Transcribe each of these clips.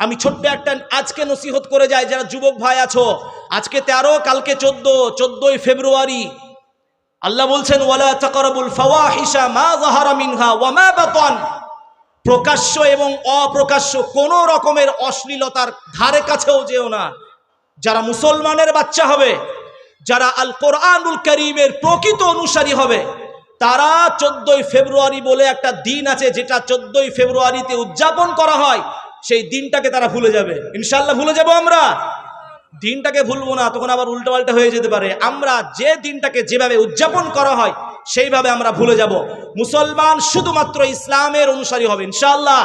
আমি ছোট্ট একটা আজকে নসিহত করে যাই, যারা যুবক ভাই আছো। আজকে তেরো, কালকে চোদ্দ, চোদ্দই ফেব্রুয়ারি। আল্লাহ বলছেন মা ওয়া মা প্রকাশ্য এবং অপ্রকাশ্য কোনো রকমের অশ্লীলতার ধারে কাছেও যেও না। যারা মুসলমানের বাচ্চা হবে, যারা আল কোরআনুল করিমের প্রকৃত অনুসারী হবে, তারা চোদ্দই ফেব্রুয়ারি বলে একটা দিন আছে, যেটা চোদ্দই ফেব্রুয়ারিতে উদযাপন করা হয়। সেই দিনটাকে তারা ভুলে যাবে ইনশাল্লাহ ভুলে যাব আমরা দিনটাকে ভুলবো না তখন আবার উল্টোপাল্টা হয়ে যেতে পারে আমরা যে দিনটাকে যেভাবে উদযাপন করা হয় সেইভাবে আমরা ভুলে যাব মুসলমান শুধুমাত্র ইসলামের অনুসারী হবে ইনশাআল্লাহ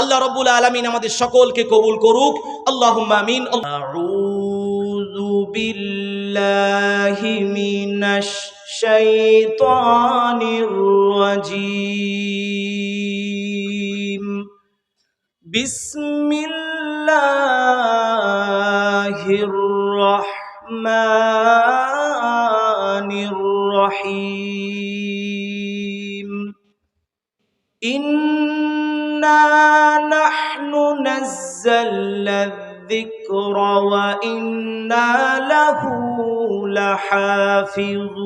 আল্লাহ রব্বুল আলমিন আমাদের সকলকে কবুল করুক আল্লাহ আমিন أعوذ بالله من الشيطان الرجيم بسم الله الرحمن الرحيم إنا نحن نزلنا الذكر وإنا له لحافظون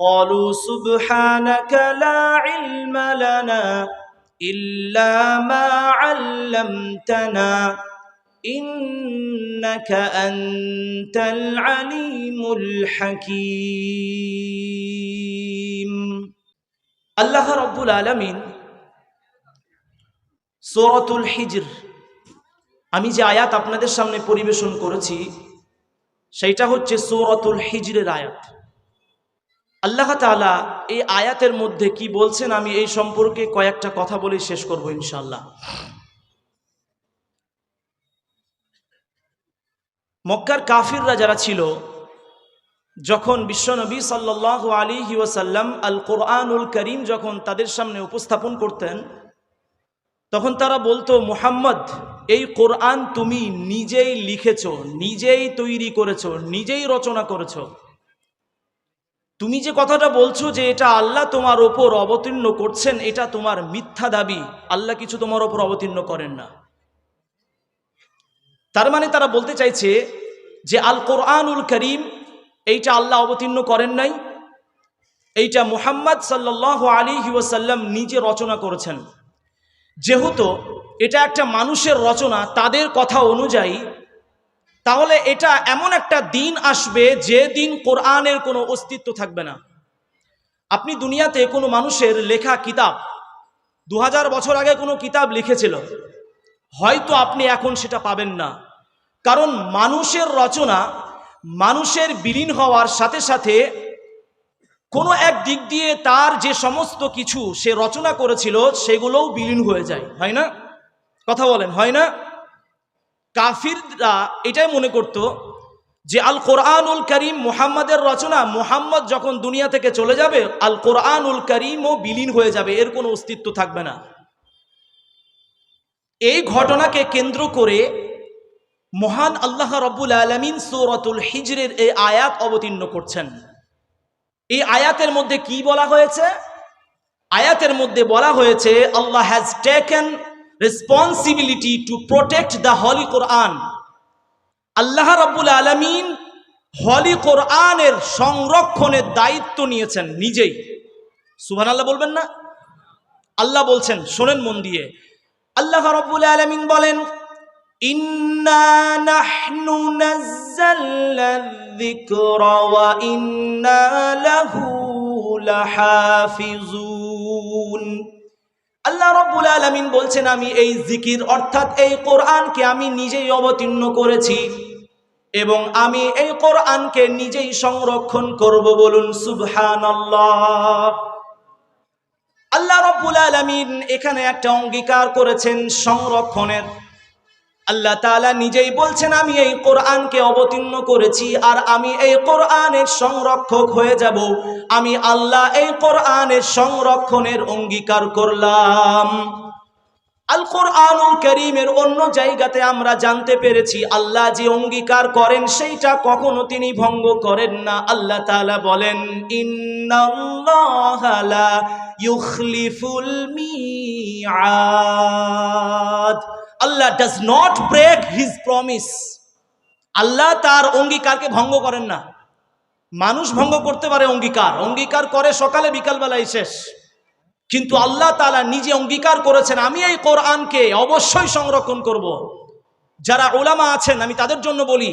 قالوا سبحانك لا علم لنا إلا ما علمتنا إنك أنت العليم الحكيم الله رب العالمين সূরাতুল হিজর আমি যে আয়াত আপনাদের সামনে পরিবেশন করেছি সেইটা হচ্ছে সূরাতুল হিজরের আয়াত আল্লাহ তাআলা এই আয়াতের মধ্যে কি বলছেন আমি এই সম্পর্কে কয়েকটা কথা বলে শেষ করব ইনশাল্লাহ মক্কার কাফিররা যারা ছিল, যখন বিশ্বনবী সাল্লাহ আলী ওয়াসাল্লাম আল কোরআনুল করিম যখন তাদের সামনে উপস্থাপন করতেন, তখন তারা বলতো, মুহাম্মদ, এই কোরআন তুমি নিজেই লিখেছ, নিজেই তৈরি করেছ, নিজেই রচনা করেছ। তুমি যে কথাটা বলছো যে এটা আল্লাহ তোমার ওপর অবতীর্ণ করছেন, এটা তোমার মিথ্যা দাবি। আল্লাহ কিছু তোমার ওপর অবতীর্ণ করেন না। তার মানে তারা বলতে চাইছে যে আল কোরআনুল করিম, এইটা আল্লাহ অবতীর্ণ করেন নাই, এইটা মুহাম্মদ সাল্লাহ আলী ওয়াসাল্লাম নিজে রচনা করেছেন। যেহেতু এটা একটা মানুষের রচনা, তাদের কথা অনুযায়ী তাহলে এটা এমন একটা দিন আসবে যে দিন কোরআনের কোনো অস্তিত্ব থাকবে না। আপনি দুনিয়াতে কোনো মানুষের লেখা কিতাব দু হাজার বছর আগে কোনো কিতাব লিখেছিল, হয়তো আপনি এখন সেটা পাবেন না। কারণ মানুষের রচনা, মানুষের বিলীন হওয়ার সাথে সাথে কোনো এক দিক দিয়ে তার যে সমস্ত কিছু সে রচনা করেছিল, সেগুলোও বিলীন হয়ে যায়। হয় না? কথা বলেন, হয় না? কাফিররা এটাই মনে করত যে আল কোরআনুল করিম মুহাম্মাদের রচনা, মুহাম্মদ যখন দুনিয়া থেকে চলে যাবে, আল কোরআনুল করিমও বিলীন হয়ে যাবে, এর কোনো অস্তিত্ব থাকবে না। এই ঘটনাকে কেন্দ্র করে মহান আল্লাহ রব্বুল আলমিন সৌরতুল হিজরের এই আয়াত অবতীর্ণ করছেন। এই আয়াতের মধ্যে কি বলা হয়েছে? আয়াতের মধ্যে বলা হয়েছে, Allah has taken responsibility to protect the holy Quran আল্লাহ রব্বুল আলমিন হলি কোরআনের সংরক্ষণের দায়িত্ব নিয়েছেন নিজেই। সুহান আল্লাহ বলবেন না? আল্লাহ বলছেন, শোনেন মন দিয়ে। আল্লাহ রব্বুল আলমিন বলেন, ইন্না আল্লাহ রব্বুল আলমিন বলছেন, আমি এই জিকির, অর্থাৎ এই কোরআনকে আমি নিজেই অবতীর্ণ করেছি এবং আমি এই কোরআনকে নিজেই সংরক্ষণ করব বলুন সুবহান আল্লাহ রব্বুল আলমিন এখানে একটা অঙ্গীকার করেছেন, সংরক্ষণের। আল্লাহ তাআলা নিজেই বলছেন, আমি এই কোরআনকে অবতীর্ণ করেছি আর আমি এই কোরআনের সংরক্ষক হয়ে যাব। আমি আল্লাহ এই কোরআনের সংরক্ষণের অঙ্গীকার করলাম। আল কোরআনুল করিমের অন্য জায়গাতে আমরা জানতে পেরেছি, আল্লাহ যে অঙ্গীকার করেন সেইটা কখনো তিনি ভঙ্গ করেন না। আল্লাহ তাআলা বলেন ইউখলিফুল মিআদ। Allah does not break his promise আল্লাহ তার অঙ্গীকারকে ভঙ্গ করেন না। মানুষ ভঙ্গ করতে পারে অঙ্গীকার। অঙ্গীকার করে সকালে, বিকালবেলায় শেষ। কিন্তু আল্লাহ তালা নিজে অঙ্গীকার করেছেন, আমি এই কোরআনকে অবশ্যই সংরক্ষণ করব। যারা ওলামা আছেন, আমি তাদের জন্য বলি,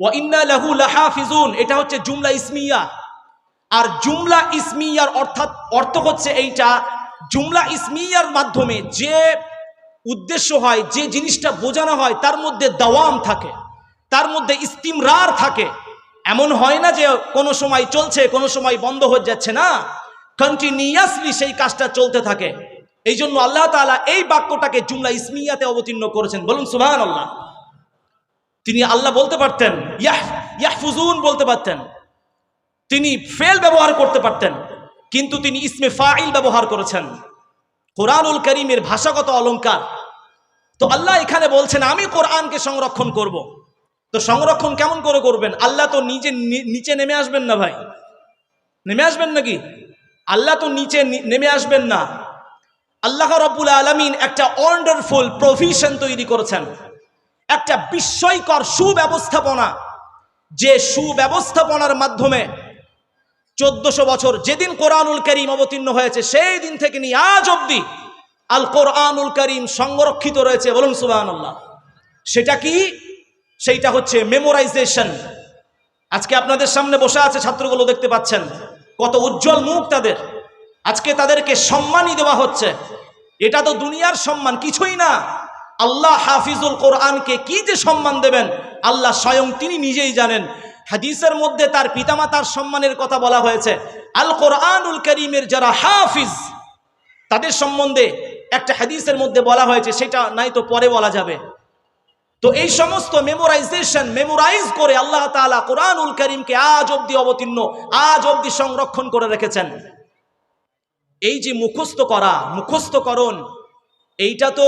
ওয়া ইন্না লাহু লাহাফিজুন, এটা হচ্ছে জুমলা ইসমিয়া। আর জুমলা ইসমিয়ার অর্থাৎ অর্থ হচ্ছে এইটা, জুমলা ইসমিয়ার মাধ্যমে যে উদ্দেশ্য হয়, যে জিনিসটা বোঝানো হয়, তার মধ্যে দাওয়াম থাকে, তার মধ্যে ইস্তিমরার থাকে। এমন হয় না যে কোনো সময় চলছে, কোনো সময় বন্ধ হয়ে যাচ্ছে না। কন্টিনিউয়াসলি সেই কাজটা চলতে থাকে। এই জন্য আল্লাহ তাআলা এই বাক্যটাকে জুমলা ইসমিয়াতে অবতীর্ণ করেছেন। বলুন সুবহান আল্লাহ তিনি আল্লাহ বলতে পারতেন, ইয়াহ, ইয়াহফুজুন বলতে পারতেন। তিনি ফেল ব্যবহার করতে পারতেন, কিন্তু তিনি ইসমে ফাইল ব্যবহার করেছেন। কোরআনুল করিমের ভাষাগত অলংকার তো আল্লাহ এখানে বলছেন, আমি কোরআনকে সংরক্ষণ করব। তো সংরক্ষণ কেমন করে করবেন? আল্লাহ তো নিজে নিচে নেমে আসবেন না ভাই। নেমে আসবেন নাকি? আল্লাহ তো নিচে নেমে আসবেন না। আল্লাহ রব্বুল আলমিন একটা ওয়ান্ডারফুল প্রভিশন তৈরি করেছেন। একটা বিস্ময়কর সুব্যবস্থাপনা। যে সুব্যবস্থাপনার মাধ্যমে চোদ্দশো বছর যেদিন কোরআনুল করিম অবতীর্ণ হয়েছে, সেই দিন থেকে নিয়ে আজ অব্দি আল কোরআনুল করিম সংরক্ষিত রয়েছে, বলুন সুবাহ সেটা কি? সেইটা হচ্ছে মেমোরাইজেশন আজকে আপনাদের সামনে বসে আছে ছাত্রগুলো, দেখতে পাচ্ছেন। কত উজ্জ্বল মুখ তাদের। আজকে তাদেরকে সম্মানই দেওয়া হচ্ছে। এটা তো দুনিয়ার সম্মান, কিছুই না। আল্লাহ হাফিজুল কোরআনকে কি যে সম্মান দেবেন, আল্লাহ স্বয়ং তিনি নিজেই জানেন। হাদিসের মধ্যে তার পিতামাতার সম্মানের কথা বলা হয়েছে। আল কোরআনুল করিমের যারা হাফিজ, তাদের সম্বন্ধে একটা হাদিসের মধ্যে বলা হয়েছে, সেটা নাই তো পরে বলা যাবে। তো এই সমস্ত মেমোরাইজেশন মেমোরাইজ করে আল্লাহ তাআলা কোরআনুল করিমকে আজ অব্দি অবতীর্ণ, আজ অব্দি সংরক্ষণ করে রেখেছেন। এই যে মুখস্থ করা, মুখস্থকরণ, এইটা তো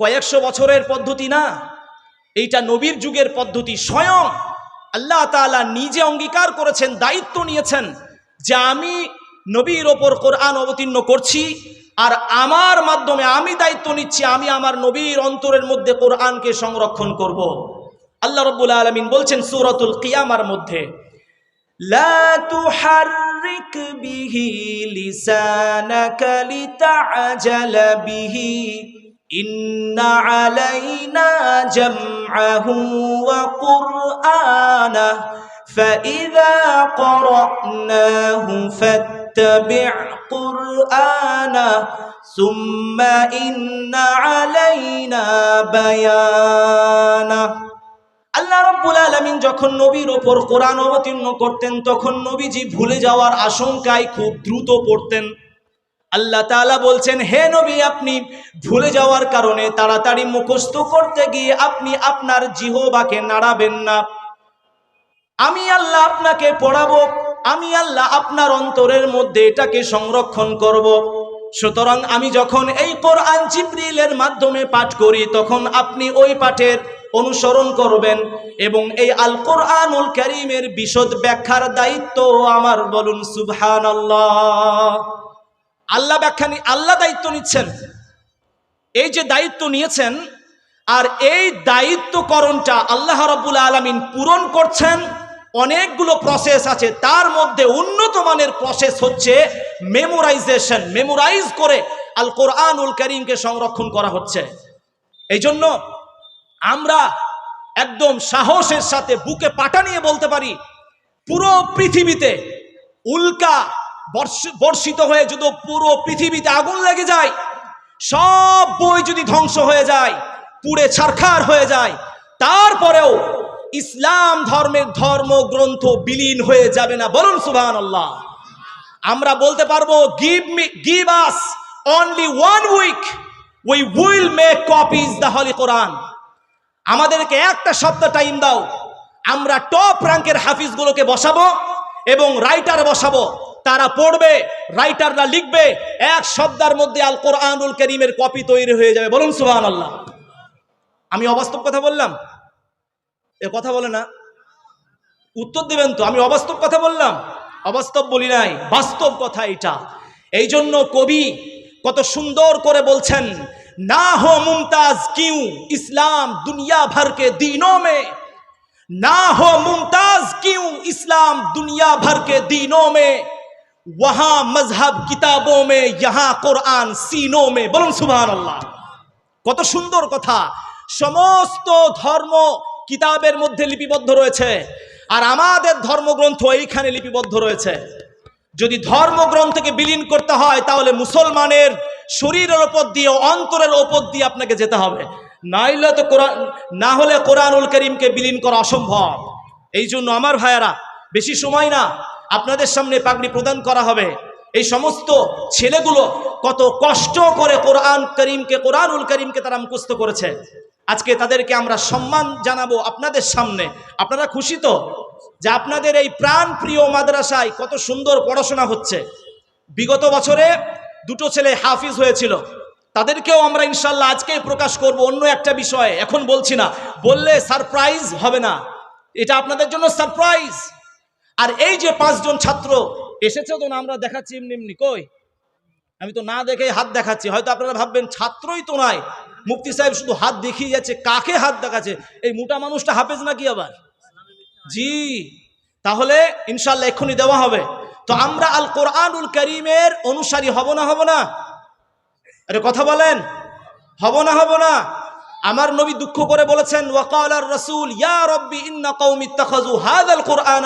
কয়েকশো বছরের পদ্ধতি না? এইটা নবীর যুগের পদ্ধতি। স্বয়ং আল্লাহ তাআলা নিজে অঙ্গীকার করেছেন, দায়িত্ব নিয়েছেন যে আমি নবীর ওপর কোরআন অবতীর্ণ করছি আর আমার মাধ্যমে আমি দায়িত্ব নিচ্ছি, আমি আমার নবীর অন্তরের মধ্যে কোরআনকে সংরক্ষণ করব। আল্লাহ রব্বুল আলমিন বলছেন সুরতুল কিয়ামার মধ্যে لا تحرك به لسانك لتعجل به إن علينا جمعه وقرآنه فإذا قرأناه فاتبع قرآنه ثم إن علينا بيانه আল্লাহ রব্বুল আলমিন যখন নবীর ওপর কোরআন অবতীর্ণ করতেন তখন নবীজি ভুলে যাওয়ার আশঙ্কায় খুব দ্রুত পড়তেন আল্লাহ তাআলা বলছেন হে নবী আপনি ভুলে যাওয়ার কারণে তাড়াতাড়ি মুখস্থ করতে গিয়ে আপনি আপনার জিহবাকে নাড়াবেন না আমি আল্লাহ আপনাকে পড়াবো, আমি আল্লাহ আপনার অন্তরের মধ্যে এটাকে সংরক্ষণ করব। সুতরাং আমি যখন এই কোরআন জিব্রিলের মাধ্যমে পাঠ করি, তখন আপনি ওই পাঠের অনুসরণ করবেন এবং এই আল কোরআনুল করিমের বিশদ ব্যাখ্যার দায়িত্ব আমার বলুন সুবহান আল্লাহ ব্যাখ্যা নি- আল্লাহ দায়িত্ব নিচ্ছেন এই যে দায়িত্ব নিয়েছেন, আর এই দায়িত্বকরণটা আল্লাহ রাব্বুল আলামিন পূরণ করছেন অনেকগুলো প্রসেস আছে। তার মধ্যে উন্নত মানের প্রসেস হচ্ছে মেমোরাইজেশন মেমোরাইজ করে আল কোরআনুল করিমকে সংরক্ষণ করা হচ্ছে। এই জন্য আমরা একদম সাহসের সাথে বুকে পাটা নিয়ে বলতে পারি, পুরো পৃথিবীতে উল্কা বর্ষ- বর্ষিত হয়ে যদি পুরো পৃথিবীতে আগুন লেগে যায়, সব বই যদি ধ্বংস হয়ে যায়, পুড়ে ছারখার হয়ে যায়, তারপরেও ইসলাম ধর্মের ধর্মগ্রন্থ বিলীন হয়ে যাবে না। বলুন সুবহান আল্লাহ আমরা বলতে পারব give me give us only one week we will make copies the holy Quran. আমাদেরকে একটা সপ্তাহ টাইম দাও। আমরা টপ র্যাঙ্কের হাফিজগুলোকে বসাবো এবং রাইটার বসাবো। তারা পড়বে রাইটাররা লিখবে, এক শব্দের মধ্যে আল কোরআনুল করিমের কপি তৈরি হয়ে যাবে। বলুন সুবাহ আল্লাহ আমি অবাস্তব কথা বললাম? এ কথা বলে না। উত্তর দেবেন তো, আমি অবাস্তব কথা বললাম। অবাস্তব বলি নাই, বাস্তব কথা এটা। এই জন্য কবি কত সুন্দর করে বলছেন, না হো মুমতাজ কিউ ইসলাম দুনিয়া ভরকে দিনো মে। না হো মুমতাজ কিউ ইসলাম দুনিয়া ভরকে দিনো মে। ওহা মজহব কিতাবো মে ইহা কোরআন সিনো মে। বলুন সুবহান আল্লাহ কত সুন্দর কথা। সমস্ত ধর্ম কিতাবের মধ্যে লিপিবদ্ধ রয়েছে। আর আমাদের ধর্মগ্রন্থ এইখানে লিপিবদ্ধ রয়েছে। যদি ধর্মগ্রন্থকে বিলীন করতে হয়, তাহলে মুসলমানের শরীরের ওপর দিয়ে, অন্তরের ওপর দিয়ে আপনাকে যেতে হবে। নাইলে তো কোরআন, না হলে কোরআনুল করিমকে বিলীন করা অসম্ভব। এই জন্য আমার ভাইয়ারা, বেশি সময় না, আপনাদের সামনে পাগড়ি প্রদান করা হবে। এই সমস্ত ছেলেগুলো কত কষ্ট করে কোরআন করিমকে, কোরআনুল করিমকে তারা মুখস্থ করেছে। আজকে তাদেরকে আমরা সম্মান জানাব আপনাদের সামনে। আপনারা খুশি তো? যে আপনাদের এই প্রাণ প্রিয় মাদ্রাসায় কত সুন্দর পড়াশোনা হচ্ছে। বিগত বছরে দুটো ছেলে হাফিজ হয়েছিল। তাদেরকেও আমরা ইনশাল্লাহ আজকে প্রকাশ করব অন্য একটা বিষয়ে। এখন বলছি না, বললে সারপ্রাইজ হবে না। এটা আপনাদের জন্য সারপ্রাইজ। আর এই যে পাঁচজন ছাত্র এসেছে তো না, আমরা দেখাচ্ছি এমনি এমনি। কই? আমি তো না দেখে হাত দেখাচ্ছি। হয়তো আপনারা ভাববেন, ছাত্রই তো নয় মুফতি সাহেব শুধু হাত দেখিয়ে যাচ্ছে, কাকে হাত দেখাচ্ছে? এই মোটা মানুষটা হাফেজ নাকি আবার? জি, তাহলে ইনশাল্লাহ এক্ষুনি দেওয়া হবে। তো আমরা আল কোরআনুল করিমের অনুসারী হব না হব না? আরে কথা বলেন। হব না হব না? আমার নবী দুঃখ করে বলেছেন, ওয়াকাল আর রসুল ইয়া রব্বি ইন্না কওমি কুরআন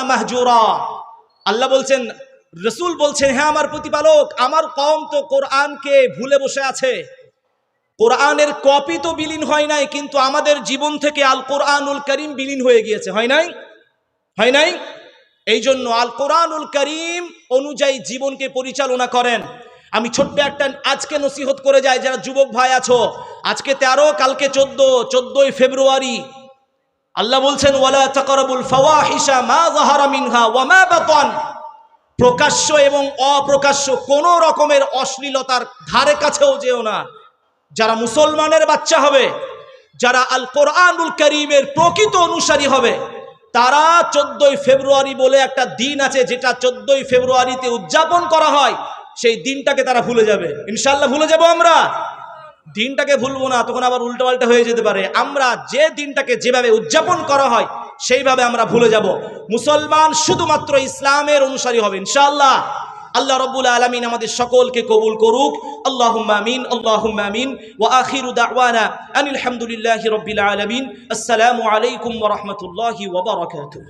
আল্লাহ বলছেন রসুল বলছেন হ্যাঁ আমার প্রতিপালক, আমার কওম তো কোরআনকে ভুলে বসে আছে। কোরআনের কপি তো বিলীন হয় নাই, কিন্তু আমাদের জীবন থেকে আল কোরআনুল করিম বিলীন হয়ে গিয়েছে। হয় নাই? হয় নাই? এই জন্য আল কোরআনুল করিম অনুযায়ী জীবনকে পরিচালনা করেন। আমি ছোট্ট একটা আজকে নসিহত করে যাই, যারা যুবক ভাই আছো, আজকে তেরো, কালকে চোদ্দ, চোদ্দই ফেব্রুয়ারি। আল্লাহ বলছেন, ওয়ালা তাকরাবুল ফাওয়াহিশা মা যাহারা মিনহা ওয়া মা বাতান। প্রকাশ্য এবং অপ্রকাশ্য কোন রকমের অশ্লীলতার ধারে কাছেও যেও না। যারা মুসলমানের বাচ্চা হবে, যারা আল কোরআনুল করিমের প্রকৃত অনুসারী হবে, তারা চোদ্দই ফেব্রুয়ারি বলে একটা দিন আছে যেটা চোদ্দই ফেব্রুয়ারিতে উদযাপন করা হয়। সেই দিনটাকে তারা ভুলে যাবে। ইনশাল্লাহ ভুলে যাব আমরা। দিনটাকে ভুলবো না, তখন আবার উল্টোপাল্টা হয়ে যেতে পারে। আমরা যে দিনটাকে যেভাবে উদযাপন করা হয় সেইভাবে আমরা ভুলে যাব। মুসলমান শুধুমাত্র ইসলামের অনুসারী হবে ইনশাল্লাহ আল্লাহ রব্বুল আলমিন আমাদের সকলকে কবুল করুক। আল্লাহ আমিন আল্লাহ আমিন। ও আখির দাওয়ানা আনিল হামদুলিল্লাহ রব্বিল আলমিন। আসসালামু আলাইকুম ওরহমতুল্লাহি ওবরাকাতুহ